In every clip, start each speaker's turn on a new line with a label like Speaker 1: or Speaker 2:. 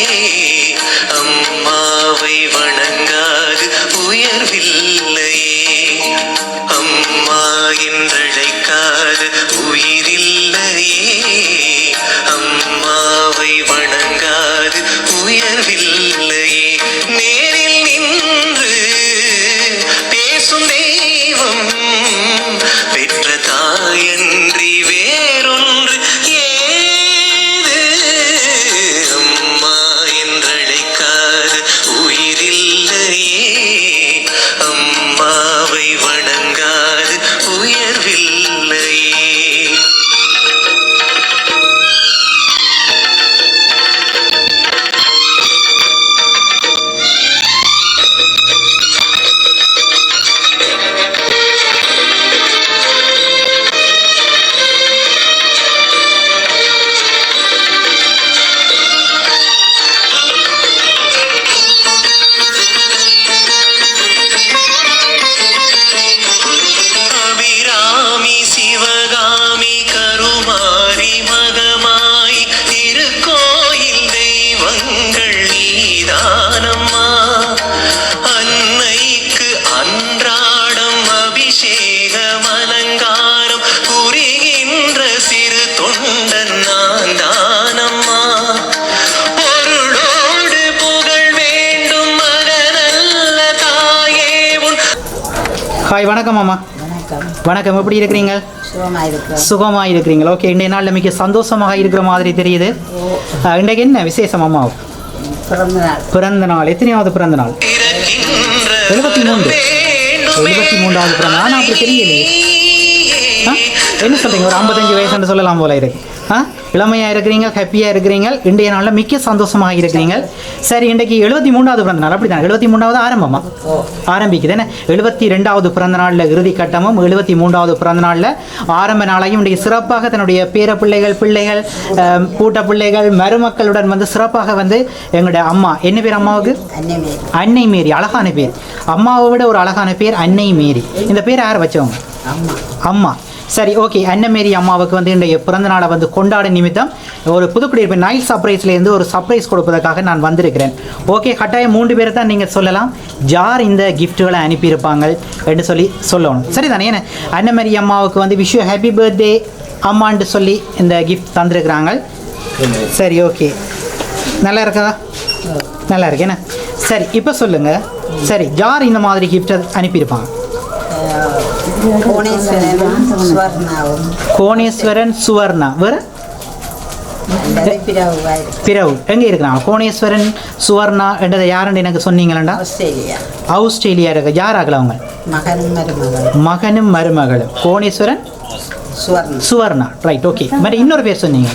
Speaker 1: Hey.
Speaker 2: Hi வணக்கம் அம்மா
Speaker 3: வணக்கம்.
Speaker 2: வணக்கம். எப்படி இருக்கிறீங்க?
Speaker 3: சுகமாக
Speaker 2: இருக்கிறீங்களா ஓகே இன்றைய நாளில் மிக சந்தோஷமாக இருக்கிற மாதிரி தெரியுது. இன்றைக்கு என்ன விசேஷம் அம்மா
Speaker 3: பிறந்த நாள்
Speaker 2: எத்தனையாவது பிறந்த நாள் எழுபத்தி மூன்று. எழுபத்தி மூன்றாவது பிறந்த நாள். ஆனால் அப்படி தெரியலையே. ஆ? என்ன சொல்கிறீங்க ஒரு ஐம்பத்தஞ்சு வயசுன்னு சொல்லலாம் போல இருக்கு. ஆ? இளமையாக இருக்கிறீங்க ஹாப்பியாக இருக்கிறீங்க இன்றைய நாளில் மிக்க சந்தோஷமாக இருக்கிறீங்க. சரி இன்றைக்கு எழுபத்தி மூணாவது பிறந்த நாள் அப்படி தான் எழுபத்தி மூணாவது ஆரம்பமா ஆரம்பிக்குது என்ன? எழுபத்தி ரெண்டாவது பிறந்த நாளில் இறுதி கட்டமும் எழுபத்தி மூன்றாவது பிறந்த நாளில் ஆரம்ப நாளையும் இன்றைக்கு சிறப்பாக தன்னுடைய பேர பிள்ளைகள் பிள்ளைகள் பூட்ட பிள்ளைகள் மருமக்களுடன் வந்து சிறப்பாக வந்து எங்களுடைய அம்மா என்ன பேர் அம்மாவுக்கு? அன்னை மேரி அழகான பேர். அம்மாவை விட ஒரு அழகான பேர் அன்னை மேரி. இந்த பேர் யார் வச்சவங்க?
Speaker 3: அம்மா.
Speaker 2: அம்மா. சரி ஓகே அன்னமேரி அம்மாவுக்கு வந்து இன்றைய பிறந்த நாளை வந்து கொண்டாட நிமித்தம் ஒரு புதுக்குடியிருப்பு நைல் சர்ப்ரைஸ்லேருந்து ஒரு சர்ப்ரைஸ் கொடுப்பதற்காக நான் வந்திருக்கிறேன். ஓகே கட்டாயம் மூன்று பேர் தான் நீங்கள் சொல்லலாம். யார் இந்த கிஃப்ட்டுகளை அனுப்பியிருப்பாங்க என்று சொல்லி சொல்லணும். சரிதானே? ஏன்னா அன்னமேரி அம்மாவுக்கு வந்து விஷ் ஹாப்பி பர்த்டே அம்மான்ட்டு சொல்லி இந்த கிஃப்ட் தந்திருக்கிறாங்க. சரி ஓகே நல்லா இருக்கதா நல்லா இருக்கு. என்ன? சரி இப்போ சொல்லுங்கள் சரி யார் இந்த மாதிரி கிஃப்ட் அனுப்பியிருப்பாங்க? கோணேஸ்வரன் சுவர்ணா. வேறு? பிறவு. எங்கே இருக்கிறாங்க கோணேஸ்வரன் சுவர்ணா என்றதை யாருன்னு எனக்கு சொன்னீங்களா
Speaker 3: ஆஸ்திரேலியா.
Speaker 2: ஆஸ்திரேலியா இருக்க யார் ஆகல அவங்க? மகனும் மருமகளும். கோணேஸ்வரன் சுவர்ணா. ரைட் ஓகே மாதிரி இன்னொரு பேர் சொன்னீங்க.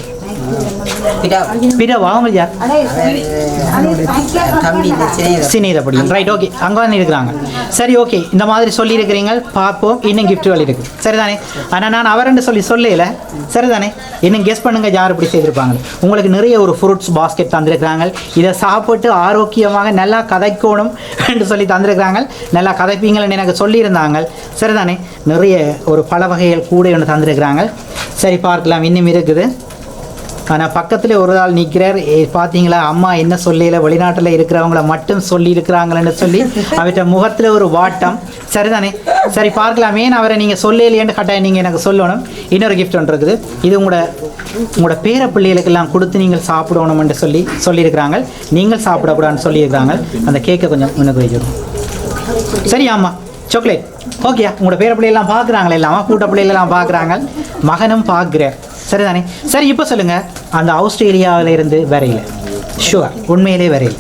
Speaker 3: பிறவு
Speaker 2: பிறவு அவங்க யார்?
Speaker 3: தம்பி இந்த சினைவர்
Speaker 2: சினேதப்படியும் ரைட் ஓகே அங்கே வந்து இருக்கிறாங்க. சரி ஓகே இந்த மாதிரி சொல்லியிருக்கிறீங்க. பார்ப்போம். இன்னும் கிஃப்ட்டுகள் இருக்குது சரிதானே? ஆனால் நான் அவரண்டு சொல்லி சொல்லல. சரிதானே? இன்னும் கெஸ் பண்ணுங்க யார் இப்படி செய்திருப்பாங்க. உங்களுக்கு நிறைய ஒரு ஃப்ரூட்ஸ் பாஸ்கெட் தந்திருக்கிறாங்க. இதை சாப்பிட்டு ஆரோக்கியமாக நல்லா கதைக்கணும் என்று சொல்லி தந்திருக்கிறாங்க. நல்லா கதைப்பீங்கள்னு எனக்கு சொல்லியிருந்தாங்க. சரிதானே? நிறைய ஒரு பல வகைகள் கூட ஒன்று தந்திருக்கிறாங்க. சரி பார்க்கலாம். இன்னும் இருக்குது. ஆனால் பக்கத்தில் ஒரு ஆள் நிற்கிறார் ஏ, பார்த்தீங்களா அம்மா என்ன சொல்லல வெளிநாட்டில் இருக்கிறவங்கள மட்டும் சொல்லி இருக்கிறாங்களேன்னு சொல்லி அவர்கிட்ட முகத்தில் ஒரு வாட்டம். சரிதானே? சரி பார்க்கலாமே. அவரை நீங்கள் சொல்லலையேன்னு கட்டாயம் நீங்கள் எனக்கு சொல்லணும். இன்னொரு கிஃப்ட் ஒன்று இருக்குது. இது உங்களோட உங்களோட பேர பிள்ளைகளுக்கெல்லாம் கொடுத்து நீங்கள் சாப்பிடணும்னு சொல்லி சொல்லியிருக்கிறாங்க. நீங்கள் சாப்பிடக்கூடாதுன்னு சொல்லியிருக்கிறாங்க. அந்த கேக்கை கொஞ்சம் முன்னுக்கு வச்சிடும் சரி ஆமாம் சாக்லேட் ஓகே உங்களோட பேர பிள்ளைகள்லாம் பார்க்குறாங்களே இல்லாமல் கூட்ட பிள்ளைகள்லாம் பார்க்குறாங்க. மகனும் பார்க்குறேன் சரிதானே? சரி இப்போ சொல்லுங்க. அந்த ஆஸ்திரேலியாவில இருந்து வரையில. ஷுவர் உண்மையிலே வரையில்.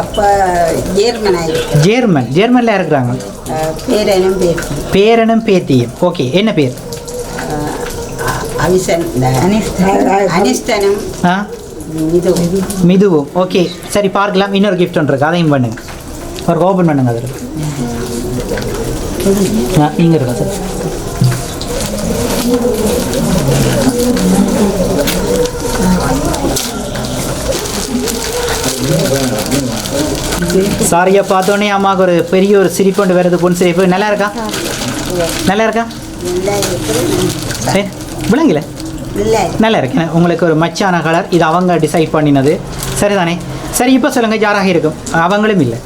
Speaker 3: அப்போ ஜேர்மனாய்
Speaker 2: ஜேர்மன். ஜெர்மனில் இருக்கிறாங்க?
Speaker 3: பேரனும் பேட்டி
Speaker 2: பேரனும் பேத்தியும். ஓகே என்ன பேர்?
Speaker 3: அனிஸ்தனும்
Speaker 2: மிதுவும். ஓகே சரி பார்க்கலாம். இன்னொரு கிஃப்ட் ஒன்று இருக்கு. அதையும் பண்ணுங்க. ஒரு ஓப்பன் பண்ணுங்க அதில். இங்கே இருக்கா சார். சாரியா பார்த்தோன்னே அம்மாவுக்கு ஒரு பெரிய ஒரு சிரிப்பு வருது பொன் சிரிப்பு. நல்லா இருக்கா நல்லா இருக்கா விளங்கல? நல்லா இருக்கு உங்களுக்கு ஒரு மச்சான கலர். இது அவங்க டிசைட் பண்ணினது. சரிதானே? சரி இப்போ சொல்லுங்கள் யாராக இருக்கும்? அவங்களும் இல்லை.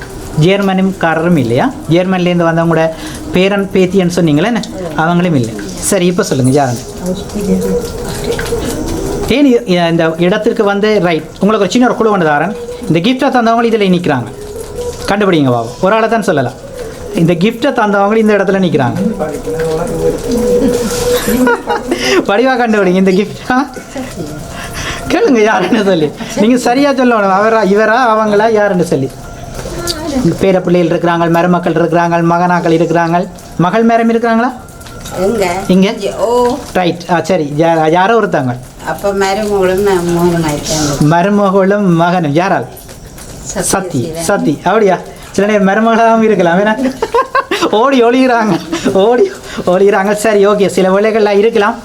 Speaker 2: ஜேர்மனும் காரரும் இல்லையா? ஜேர்மன்லேருந்து வந்தவங்க கூட பேரன் பேத்தின்னு சொன்னீங்களே அவங்களும் இல்லை. சரி இப்போ சொல்லுங்கள் யாருன்னு ஏன் இந்த இடத்திற்கு வந்து ரைட் உங்களுக்கு ஒரு சின்ன ஒரு குழு ஒன்று தாரன். இந்த கிஃப்டை தந்தவங்க இதில் நிற்கிறாங்க. கண்டுபிடிங்க பாபு. ஒரு ஆளை தான் சொல்லலாம். இந்த கிஃப்டை தந்தவங்க இந்த இடத்துல நிற்கிறாங்க படிவா கண்டுபிடிங்க இந்த கிஃப்ட் கேளுங்க யாருன்னு சொல்லி. நீங்கள் சரியாக சொல்லணும். அவரா இவரா அவங்களா யாருன்னு சொல்லி. பேர பிள்ளைகள் இருக்கிறாங்க மருமக்கள் இருக்கிறாங்க மகனாக்கள் இருக்கிறாங்க. மகள் மேரம் இருக்கிறாங்களா? இங்க?
Speaker 3: ஓ.
Speaker 2: ரைட் ஆ சரி. யாரோ ஒருத்தாங்க
Speaker 3: அப்ப மருமகளும் மகனும்.
Speaker 2: யாரால்? சத்தி சத்தி அப்படியா? சில நேரம் மருமகளாகவும் இருக்கலாம். வேணா ஓடி ஒளிகிறாங்க ஓடி ஒளிகிறாங்க சரி ஓகே. சில வேலைகள்லாம் இருக்கலாம்.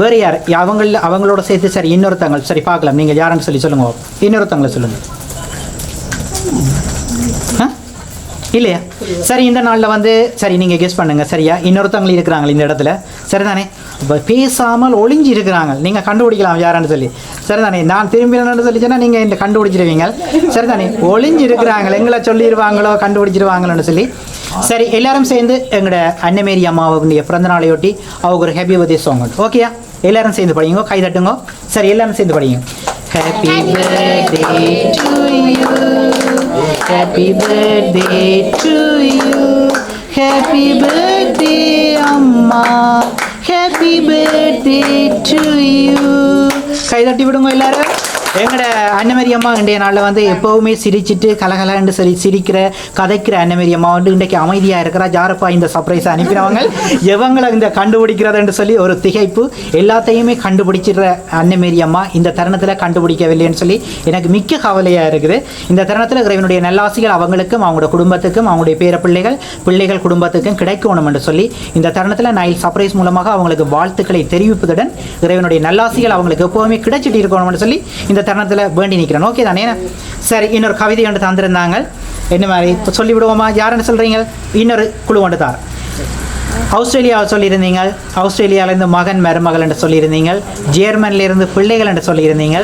Speaker 2: வேறு யார்? அவங்கள அவங்களோட சேர்த்து சரி இன்னொருத்தங்க சரி பார்க்கலாம். நீங்கள் யாருன்னு சொல்லி சொல்லுங்க. இன்னொருத்தங்களை சொல்லுங்கள் இல்லையா? சரி இந்த நாளில் வந்து சரி நீங்கள் கெஸ் பண்ணுங்க. சரியா? இன்னொருத்தவங்க இருக்கிறாங்க இந்த இடத்துல. சரிதானே? இப்போ பேசாமல் ஒளிஞ்சு இருக்கிறாங்க நீங்கள் கண்டுபிடிக்கலாம் யாருன்னு சொல்லி. சரிதானே? நான் திரும்பி சொல்லி சொன்னால் நீங்கள் இந்த கண்டுபிடிச்சிருவீங்க. சரிதானே? ஒளிஞ்சு இருக்கிறாங்க எங்களை சொல்லிடுவாங்களோ கண்டுபிடிச்சிருவாங்களோன்னு சொல்லி. சரி எல்லாரும் சேர்ந்து எங்களோட அன்னமேரி அம்மாவுடைய பிறந்த நாளையொட்டி அவங்க ஒரு ஹாப்பி பர்த்டே சாங் ஓகேயா எல்லாரும் சேர்ந்து படிங்க கை தட்டுங்க. சரி எல்லாரும் சேர்ந்து படிங்க happy birthday to you Happy birthday to you. Happy birthday, அம்மா. ഹാപ്പി ബർത്ത്ഡേ ടു യു കൈ തട്ടി വിടുമോ എല്ലാവരും? எங்கட அன்னமரி அம்மா இன்றைய நாளில் வந்து எப்போவுமே சிரிச்சிட்டு கலகலன்னு சரி சிரிக்கிற கதைக்கிற அன்னமரி அம்மா வந்து இன்றைக்கு அமைதியாக இருக்கிறா. ஜாரப்பா இந்த சர்ப்ரைஸ் அனுப்பினவங்க. எவங்களை இந்த கண்டுபிடிக்கிறதுன்னு சொல்லி ஒரு திகைப்பு. எல்லாத்தையுமே கண்டுபிடிச்சிடுற அன்னமேரி அம்மா இந்த தருணத்தில் கண்டுபிடிக்கவில்லைன்னு சொல்லி எனக்கு மிக்க கவலையாக இருக்குது. இந்த தருணத்தில் இறைவனுடைய நல்லாசிகள் அவங்களுக்கும் அவங்களோட குடும்பத்துக்கும் அவங்களுடைய பேர பிள்ளைகள் பிள்ளைகள் குடும்பத்துக்கும் கிடைக்கணும் என்று சொல்லி இந்த தருணத்தில் நைல் சர்ப்ரைஸ் மூலமாக அவங்களுக்கு வாழ்த்துக்களை தெரிவிப்பதுடன் இறைவனுடைய நல்லாசிகள் அவங்களுக்கு எப்போவுமே கிடைச்சிட்டு இருக்கணும்னு சொல்லி இந்த தருணத்தில் வேண்டி நிற்கிறேன் ஓகே தானே? சரி இன்னொரு கவிதை ஒன்று தந்திருந்தாங்க. என்ன மாதிரி? இப்போ யாருன்னு சொல்கிறீங்க இன்னொரு குழு ஒன்று தார். ஆஸ்திரேலியாவை சொல்லியிருந்தீங்க. ஆஸ்திரேலியாவிலேருந்து மகன் மருமகள் என்று சொல்லியிருந்தீங்க. ஜேர்மன்லேருந்து பிள்ளைகள் என்று சொல்லியிருந்தீங்க.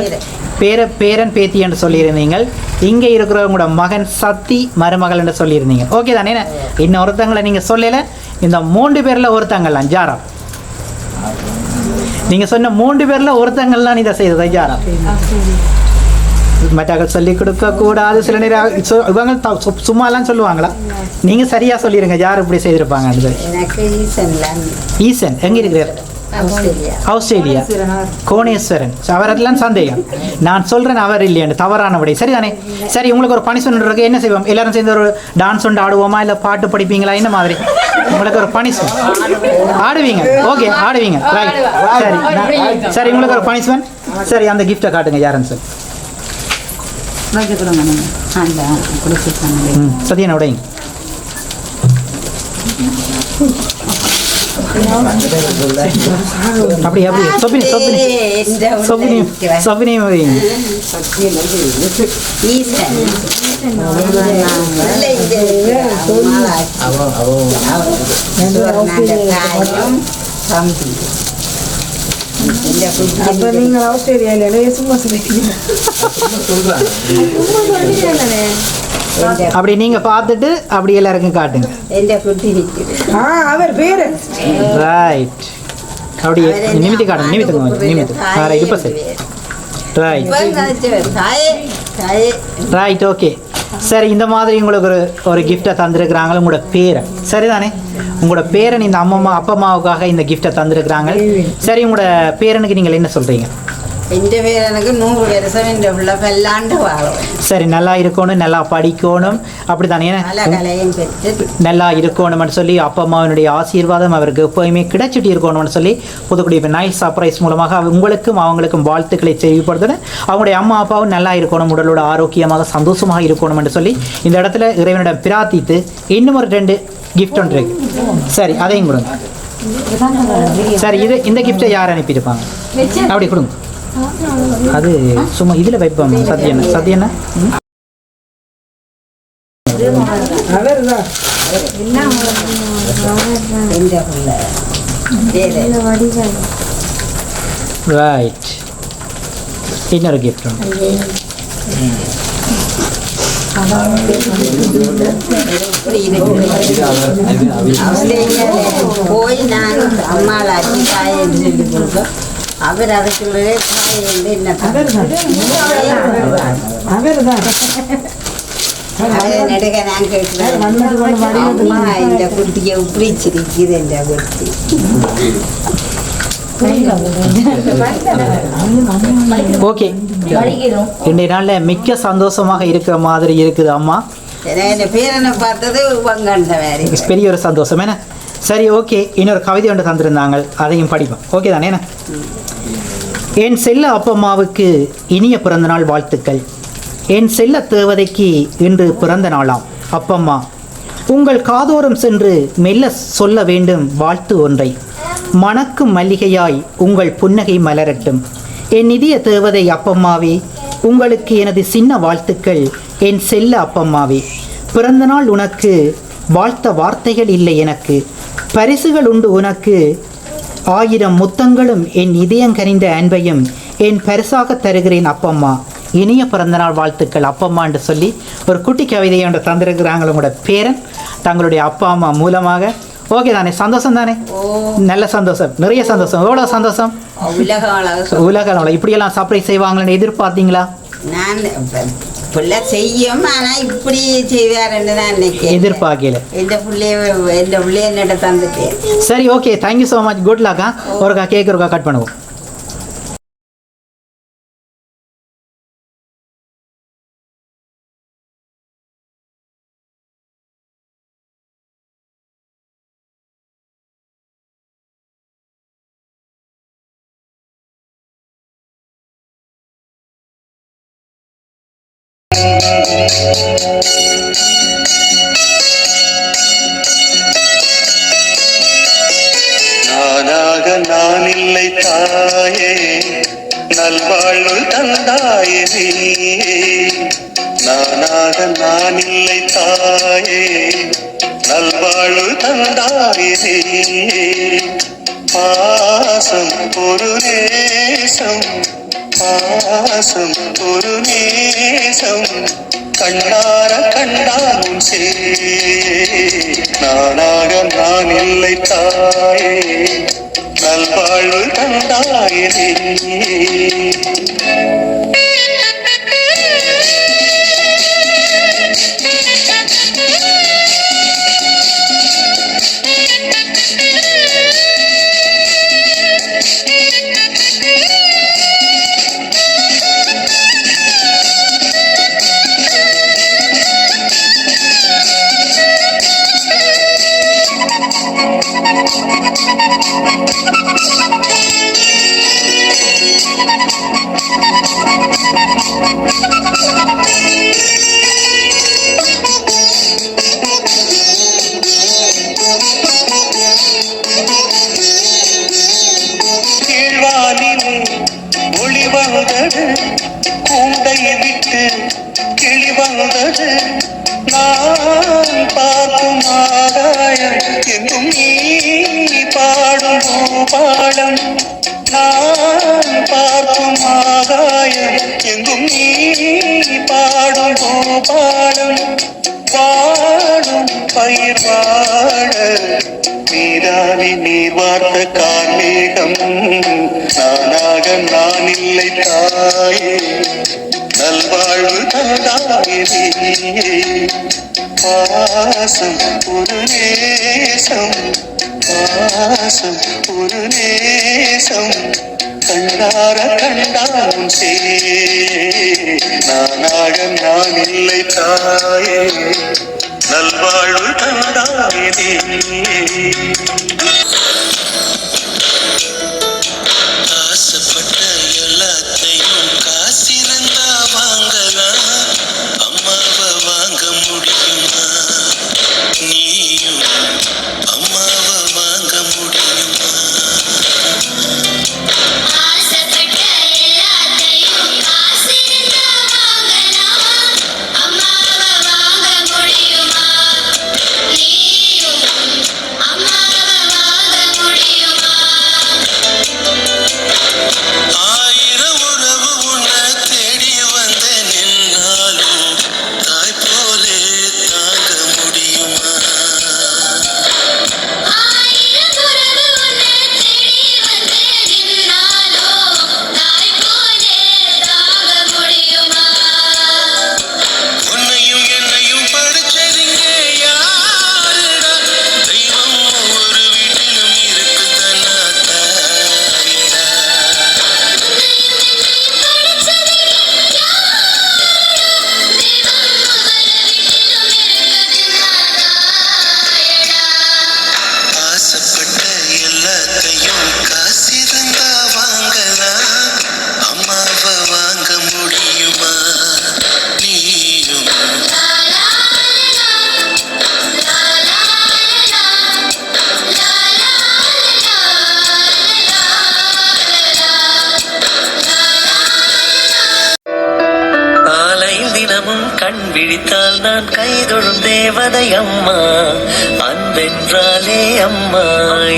Speaker 2: பேர பேரன் பேத்தி என்று சொல்லியிருந்தீங்க. இங்கே இருக்கிறவங்களோட மகன் சத்தி மருமகள் என்று சொல்லியிருந்தீங்க. ஓகே தானே? இன்னும் ஒருத்தங்களை நீங்கள் சொல்லலை. இந்த மூன்று பேரில் ஒருத்தங்கள்லாம். ஜாரம். நீங்கள் சொன்ன மூன்று பேரில் ஒருத்தங்கள்லாம் இதை செய்தது ஜாரா மற்றவர்கள் சொல்லிக் கொடுக்க கூடாது சில நேரம். இவங்க சும்மாலாம் சொல்லுவாங்களா? நீங்கள் சரியாக சொல்லிடுங்க யார் இப்படி செய்திருப்பாங்கன்னு சொல்லி ஈசன் எங்கே இருக்கிறார்?
Speaker 3: ஆஸ்திரேலியா
Speaker 2: கோணேஸ்வரன் அவரெல்லாம் சந்தேகம். நான் சொல்றேன் அவர் இல்லையான்னு தவறான விடை சரிதானே? சரி உங்களுக்கு ஒரு பனிஷ்மெண்ட் இருக்கு. என்ன செய்வோம்? எல்லாரும் சேர்ந்து ஒரு டான்ஸ் ஒன்று ஆடுவோமா? இல்லை பாட்டு படிப்பீங்களா? என்ன மாதிரி? உங்களுக்கு ஒரு பனிஷ்மெண்ட் ஆடுவீங்க. ஓகே ஆடுவீங்க. ரைட் சரி சரி உங்களுக்கு ஒரு பனிஷ்மெண்ட் சரி அந்த கிஃப்ட்டை காட்டுங்க யாருன்னு சார் சத்யனை உடைங்க. அப்படி சொப்பினி சொப்பினி சொப்பினி வைங்க
Speaker 4: அப்ப நீங்க ஆஸ்திரேலியால சும்மா
Speaker 2: அப்படி நீங்க பார்த்துட்டு அப்படி எல்லாருக்கும் காட்டுங்க.
Speaker 3: குட்டி
Speaker 4: ஆ அவர் பேரு.
Speaker 2: ரைட் அப்படி நிமித்தி காட்டுங்க நிமித்துங்க நிமித்து. ரைட் இப்போ சரி. ரைட் ரைட் ஓகே சரி இந்த மாதிரி உங்களுக்கு ஒரு ஒரு கிஃப்ட்டை தந்திருக்கிறாங்க. உங்களோட பேரை. சரிதானே? உங்களோட பேரன் இந்த அம்மம்மா அப்பா அம்மாவுக்காக இந்த கிஃப்ட்டை தந்திருக்கிறாங்க. சரி உங்களோட பேரனுக்கு நீங்கள் என்ன சொல்கிறீங்க
Speaker 3: എൻ്റെ പേര് എനിക്ക് നൂറ് ദിവസം എൻ്റെ ഉള്ള വല്ലാണ്ട് വാഴും
Speaker 2: சரி நல்லா இருக்கணும் நல்லா படிக்கணும் அப்படி தானே
Speaker 3: പല കലയും പെറ്റ്
Speaker 2: நல்லா இருக்கணும்னு சொல்லி அப்பா அம்மாவினுடைய ஆசீர்வாதம் அவருக்கு எப்போயுமே கிடைச்சிட்டு இருக்கணும்னு சொல்லி புதுக்குடி இப்போ நைல் சர்ப்ரைஸ் மூலமாக அவ- உங்களுக்கும் அவங்களுக்கும் வாழ்த்துக்களை தெரிவிப்படுத்துன்னு அவங்களுடைய அம்மா அப்பாவும் நல்லா இருக்கணும் உடலோட ஆரோக்கியமாக சந்தோஷமாக இருக்கணும்னு சொல்லி இந்த இடத்துல இறைவனிடம் பிரார்த்தித்து இன்னும் ஒரு ரெண்டு கிஃப்ட் ஒன்று இருக்கு சரி அதையும் கொடுங்க சரி இது இந்த கிஃப்ட்டை யார் அனுப்பியிருப்பாங்க அப்படி கொடுங்க அது சும்மா இதில் வைப்போம்
Speaker 3: சத்யனை சத்யனை
Speaker 2: ரைட் இன்னொரு கிஃப்ட்
Speaker 3: போய் நான் அம்மாவில் அடிக்காய் எடுத்துட்டு கொடுப்போம் அவர் அதுக்குள்ளே என்ன
Speaker 4: அவர் தான்
Speaker 3: அதை நடுக நான் கேட்கிறேன் அம்மா இந்த குட்டியை உப்பிரிச்சிருக்குது இந்த குட்டி.
Speaker 2: ஓகே. இன்றைய நாளில் மிக்க சந்தோஷமாக இருக்கிற மாதிரி இருக்குது அம்மா.
Speaker 3: ஏன்னா இந்த பேரனை பார்த்தது
Speaker 2: பெரிய ஒரு சந்தோஷம் என்ன? சரி ஓகே. இன்னொரு கவிதை ஒன்று தந்திருந்தாங்க. அதையும் படிப்போம். ஓகே தானே என்ன? என் செல்ல அப்பம்மாவுக்கு இனிய பிறந்தநாள் வாழ்த்துக்கள். என் செல்ல தேவதைக்கு இன்று பிறந்த நாளாம். அப்பம்மா உங்கள் காதோரம் சென்று மெல்ல சொல்ல வேண்டும் வாழ்த்து ஒன்றை. மணக்கும் மல்லிகையாய் உங்கள் புன்னகை மலரட்டும். என் நிதிய தேவதை அப்பம்மாவே உங்களுக்கு எனது சின்ன வாழ்த்துக்கள். என் செல்ல அப்பம்மாவே பிறந்த நாள் உனக்கு வாழ்த்த வார்த்தைகள் இல்லை எனக்கு. பரிசுகள் உண்டு உனக்கு. ஆயிரம் முத்தங்களும் என் இதயங்கனிந்த அன்பையும் என் பரிசாக தருகிறேன் அப்பம்மா. இனிய பிறந்தநாள் வாழ்த்துக்கள் அப்பம்மா என்று சொல்லி ஒரு குட்டி கவிதையை ஒன்று தந்திருக்கிறாங்க உங்களோட பேரன். தங்களுடைய அப்பா அம்மா மூலமாக. ஓகே தானே சந்தோஷம் தானே? நல்ல சந்தோஷம் நிறைய சந்தோஷம். எவ்வளோ சந்தோஷம்?
Speaker 3: உலக
Speaker 2: உலக இப்படியெல்லாம் சர்ப்ரைஸ் செய்வாங்கன்னு எதிர்பார்த்தீங்களா?
Speaker 3: நான் பிள்ளை செய்யும்? ஆனா இப்படி செய்வாருன்னு தான் நினைக்கிறேன்.
Speaker 2: எதிர்பார்க்கல.
Speaker 3: எந்த பிள்ளைய எந்த பிள்ளைய என்னட்ட தந்துட்டேன்.
Speaker 2: சரி okay thank you so much good லக்கா ஒருக்கா கேக் ஒருக்கா கட் பண்ணுவோம்.
Speaker 5: நானாக நான் இல்லை தாயே நல்வாழ்வு தந்தாயே நீயே. நானாக நான் இல்லை தாயே நல்வாழ்வு தந்தாயே நீயே. பாசம் ஒரு நேசம் பாசம் ஒரு நேசம் கண்ணார கண்டாலும் நானாக நான் இல்லை தாயே. நல்வாழ்வு தந்தாயே என்னும் நீ பாடும் பூபாலம். நான் பார்க்கும் ஆகாயம் எங்கும் நீ பாடும் பூபாலம். வாழும் பயிர் வாழ நீராவி நீர் வார்த்த கார்மேகம். நானாக நான் இல்லை தாயே. நல்வாழ்வு தந்தாயே பாசம் ஒரு நேசம் பாசம் ஒரு நேசம். கண்டார கண்டான் சே நானாக நான் இல்லை தாயே நல்வாழ்வு தந்தாயே
Speaker 1: அம்மா அன்பென்றாலே அம்மா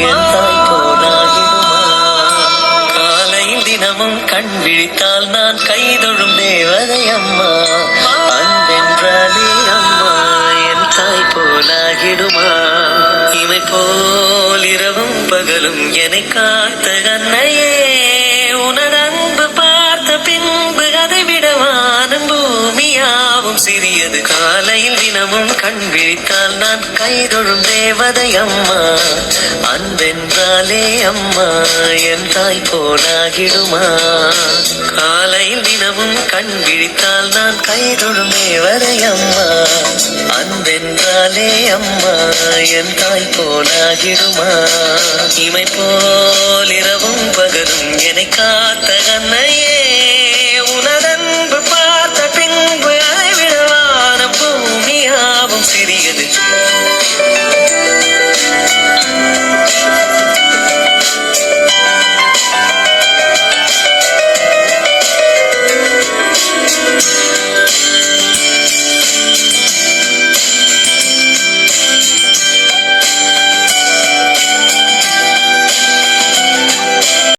Speaker 1: என் தாய் போலாகிடுமா? காலையில் தினமும் கண் விழித்தால் நான் கைதொழும் தேவதை அம்மா. அன்பென்றாலே அம்மா என் தாய் போலாகிடுமா? இமை போல் இரவும் பகலும் என்னை காத்த பூமியாவும் காலையில் தினமும் கண் விழித்தால் நான் கைதொழும் தேவதை அம்மா. அன்பென்றாலே அம்மா என் தாய் போலாகிடுமா. காலையில் தினமும் கண் விழித்தால் நான் கைதொழும் தேவதை அம்மா. அன்பென்றாலே அம்மா என் தாய் போலாகிடுமா. இமை போல் இரவும் பகலும் என்னை காத்த கண்ணையே.